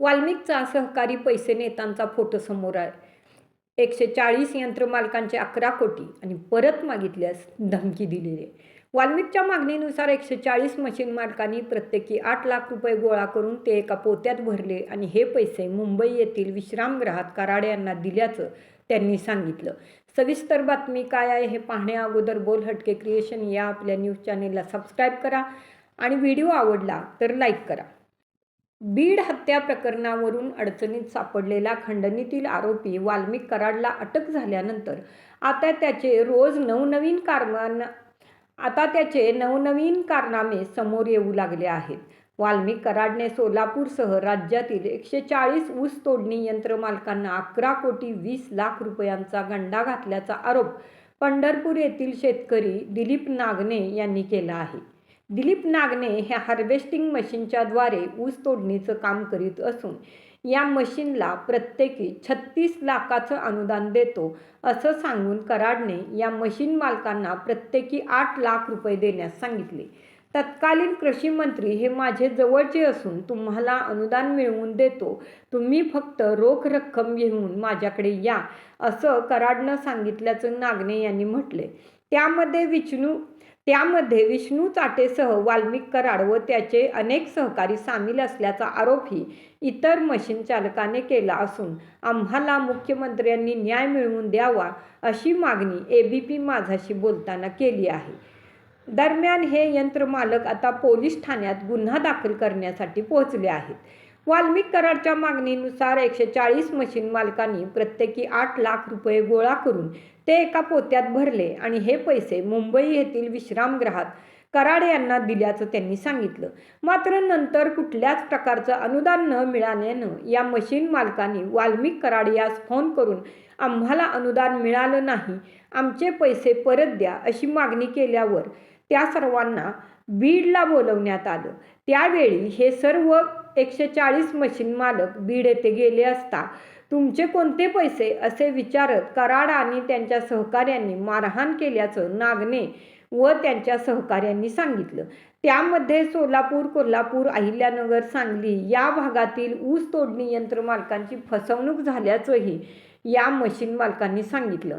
वाल्मिकचा सहकारी पैसे नेतांचा फोटो समोर आहे. एकशे चाळीस यंत्रमालकांचे अकरा कोटी आणि परत मागितल्यास धमकी दिलेली आहे. वाल्मिकच्या मागणीनुसार एकशे चाळीस मशीन मालकांनी प्रत्येकी आठ लाख रुपये गोळा करून ते एका पोत्यात भरले आणि हे पैसे मुंबई येथील विश्रामगृहात कराड यांना दिल्याचं त्यांनी सांगितलं. सविस्तर बातमी काय आहे हे पाहण्या अगोदर बोल हटके क्रिएशन या आपल्या न्यूज चॅनेलला सबस्क्राईब करा आणि व्हिडिओ आवडला तर लाईक करा. बीड हत्या प्रकरणावरून अडचणीत सापडलेला खंडणीतील आरोपी वाल्मिक कराडला अटक झाल्यानंतर आता त्याचे रोज नवनवीन कारमान आता त्याचे नवनवीन कारनामे समोर येऊ लागले आहेत. वाल्मिक कराडने सोलापूरसह राज्यातील एकशे चाळीस ऊस तोडणी यंत्रमालकांना अकरा कोटी वीस लाख रुपयांचा गंडा घातल्याचा आरोप पंढरपूर येथील शेतकरी दिलीप नागने यांनी केला आहे. दिलीप नागने ह्या हार्वेस्टिंग मशीनच्याद्वारे ऊस तोडणीचं काम करीत असून या मशीनला प्रत्येकी छत्तीस लाखाचं अनुदान देतो असं सांगून कराडने या मशीन मालकांना प्रत्येकी आठ लाख रुपये देण्यास सांगितले. तत्कालीन कृषी मंत्री हे माझे जवळचे असून तुम्हाला अनुदान मिळवून देतो. तुम्ही फक्त रोख रक्कम घेऊन माझ्याकडे या असं कराडनं सांगितल्याचं नागने यांनी म्हटले. त्यामध्ये विष्णू त्यामध्ये विष्णू चाटेसह वाल्मिक कराड व त्याचे अनेक सहकारी सामील असल्याचा आरोपही इतर मशीन चालकाने केला असून आम्हाला मुख्यमंत्र्यांनी न्याय मिळवून द्यावा अशी मागणी ए बी पी माझाशी बोलताना केली आहे. दरम्यान हे यंत्रमालक आता पोलीस ठाण्यात गुन्हा दाखल करण्यासाठी पोहोचले आहेत. वाल्मिक कराडच्या मागणीनुसार एकशे चाळीस मशीन मालकांनी प्रत्येकी आठ लाख रुपये गोळा करून ते एका पोत्यात भरले आणि हे पैसे मुंबई येथील विश्रामगृहात कराड यांना दिल्याचं त्यांनी सांगितलं. मात्र नंतर कुठल्याच प्रकारचं अनुदान न मिळाल्यानं या मशीन मालकांनी वाल्मिक कराड यास फोन करून आम्हाला अनुदान मिळालं नाही आमचे पैसे परत द्या अशी मागणी केल्यावर त्या सर्वांना बीडला बोलवण्यात आलं. त्यावेळी हे सर्व एकशे चाळीस मशीन मालक बीड येथे गेले असता तुमचे कोणते पैसे? असे विचारत कराड आणि त्यांच्या सहकाऱ्यांनी मारहाण केल्याचं नागने व त्यांच्या सहकाऱ्यांनी सांगितलं. त्यामध्ये सोलापूर कोल्हापूर अहिल्यानगर सांगली या भागातील ऊस तोडणी यंत्रमालकांची फसवणूक झाल्याचंही या मशीन मालकांनी सांगितलं.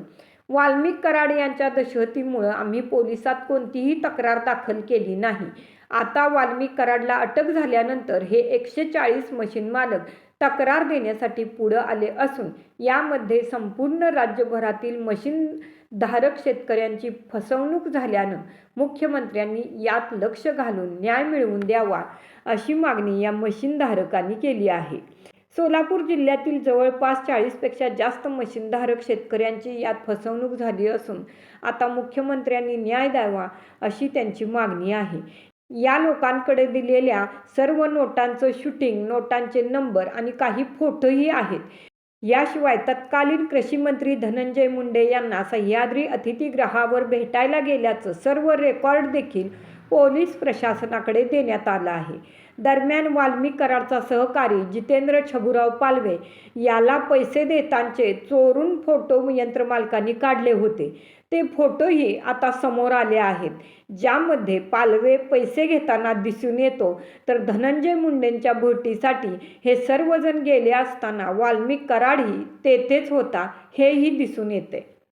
वाल्मिक कराड यांच्या दशहतीमुळं आम्ही पोलिसात कोणतीही तक्रार दाखल केली नाही. आता वाल्मिक कराडला अटक झाल्यानंतर हे एकशे चाळीस मशीन मालक तक्रार देण्यासाठी पुढं आले असून यामध्ये संपूर्ण राज्यभरातील मशीन धारक शेतकऱ्यांची फसवणूक झाल्यानं मुख्यमंत्र्यांनी यात लक्ष घालून न्याय मिळवून द्यावा अशी मागणी या मशीनधारकांनी केली आहे. सोलापूर जिल्ह्यातील जवळपास चाळीसपेक्षा जास्त मशीनधारक शेतकऱ्यांची यात फसवणूक झाली असून आता मुख्यमंत्र्यांनी न्याय द्यावा अशी त्यांची मागणी आहे. या लोकांकडे दिलेल्या सर्व नोटांचं शूटिंग नोटांचे नंबर आणि काही फोटोही आहेत. याशिवाय तत्कालीन कृषी मंत्री धनंजय मुंडे यांना सह्याद्री अतिथीगृहावर भेटायला गेल्याचं सर्व रेकॉर्ड देखील पोलीस प्रशासनाकडे देण्यात आलं आहे. दरम्यान वाल्मिक कराडचा सहकारी जितेंद्र छबुराव पालवे याला पैसे देतांचे चोरून फोटो यंत्रमालकांनी काढले होते. ते फोटोही आता समोर आले आहेत. ज्यामध्ये पालवे पैसे घेताना दिसून येतो तर धनंजय मुंडेंच्या भोटीसाठी हे सर्वजण गेले असताना वाल्मिक कराडही तेथेच होता हेही दिसून येते.